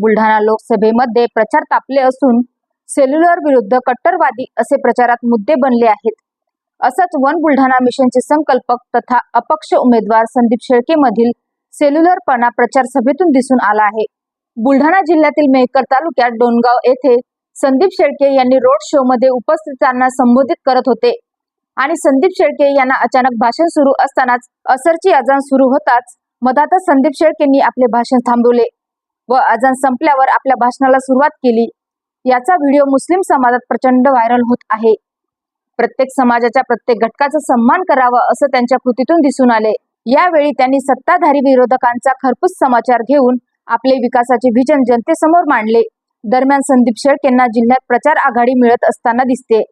बुलढाणा लोकसभेमध्ये प्रचार तापले असून सेल्युलर विरुद्ध कट्टरवादी असे प्रचारात मुद्दे बनले आहेत. असंच वन बुलढाणा मिशनचे संकल्पक तथा अपक्ष उमेदवार संदीप शेळके मधील सेल्युलरपणा प्रचार सभेतून दिसून आला आहे. बुलढाणा जिल्ह्यातील मेहकर तालुक्यात डोनगाव येथे संदीप शेळके यांनी रोड शो मध्ये उपस्थितांना संबोधित करत होते. आणि संदीप शेळके यांना अचानक भाषण सुरू असतानाच असरची अजान सुरू होताच मधातच संदीप शेळकेंनी आपले भाषण थांबवले. व अजान संपल्यावर आपल्या भाषणाला सुरुवात केली. याचा व्हिडिओ मुस्लिम समाजात प्रचंड व्हायरल होत आहे. प्रत्येक समाजाच्या प्रत्येक घटकाचा सन्मान करावा असं त्यांच्या कृतीतून दिसून आले. यावेळी त्यांनी सत्ताधारी विरोधकांचा खरपूस समाचार घेऊन आपले विकासाचे व्हिजन जनतेसमोर मांडले. दरम्यान संदीप शेळकेंना जिल्ह्यात प्रचार आघाडी मिळत असताना दिसते.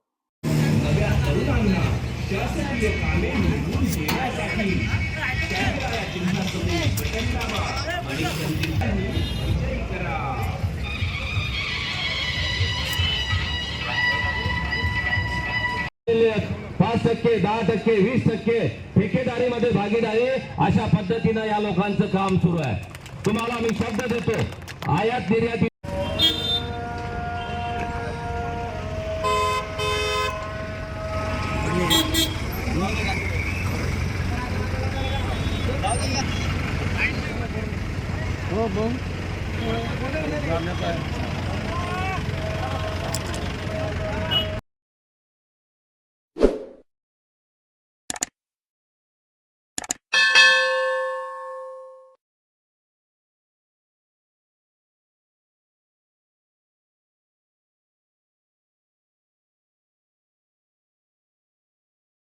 पाच टक्के दहा टक्के वीस टक्के ठेकेदारीमध्ये भागीदारी अशा पद्धतीनं या लोकांचं काम सुरू आहे. तुम्हाला मी शब्द देतो आयात निर्याती हो